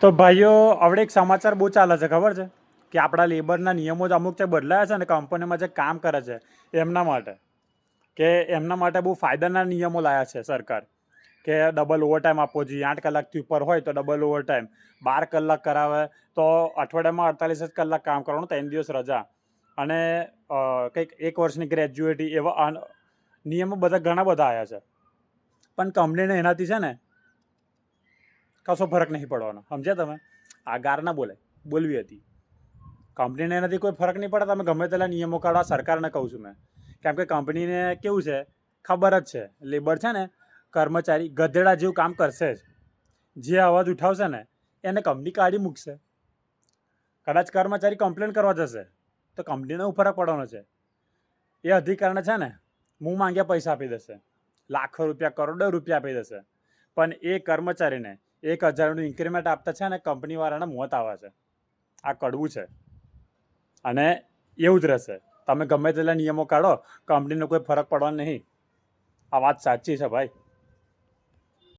તો ભાઈઓ હવે એક સમાચાર બહુ ચાલે છે, ખબર છે? કે આપણા લેબરના નિયમો જ અમુક જે બદલાયા છે ને કંપનીમાં જે કામ કરે છે, એમના માટે. કે એમના માટે બહુ ફાયદાના નિયમો લાયા છે સરકાર. કે ડબલ ઓવરટાઈમ આપવો જોઈએ. આઠ કલાકથી ઉપર હોય તો ડબલ ઓવરટાઈમ બાર કલાક કરાવે તો અઠવાડિયામાં અડતાલીસ જ કલાક કામ કરવાનું, ત્રણ દિવસ રજા. અને કંઈક એક વર્ષની ગ્રેજ્યુએટી એવા નિયમો બધા ઘણા બધા આવ્યા છે. પણ કંપનીને એનાથી છે ને કશો ફરક નહીં પડવાનો. સમજ્યા તમે? આ ગાર ના બોલે. બોલવી હતી. કંપનીને એનાથી કોઈ ફરક નહીં પડે. તમે ગમે તેટલા નિયમો કાઢવા સરકારને કહું છું મેં. કેમ કે કંપનીને કેવું છે? ખબર જ છે. લેબર છે ને, કર્મચારી ગધેડા જેવું કામ કરશે જ. જે અવાજ ઉઠાવશે ને, એને કંપની કાઢી મૂકશે. કદાચ કર્મચારી કમ્પ્લેન કરવા જશે. તો કંપનીને હું ફરક પડવાનો છે? એ અધિકારને છે ને મું માંગ્યા પૈસા આપી દેશે. લાખો રૂપિયા, કરોડો રૂપિયા આપી દેશે. પણ એ કર્મચારીને એક હજારનું ઇન્ક્રીમેન્ટ આપતા છે અને કંપનીવાળાના મોત આવે છે. આ કડવું છે. અને એવું જ રહેશે. તમે ગમે તેટલા નિયમો કાઢો કંપનીનો કોઈ ફરક પડવાનો નહીં. આ વાત સાચી છે ભાઈ.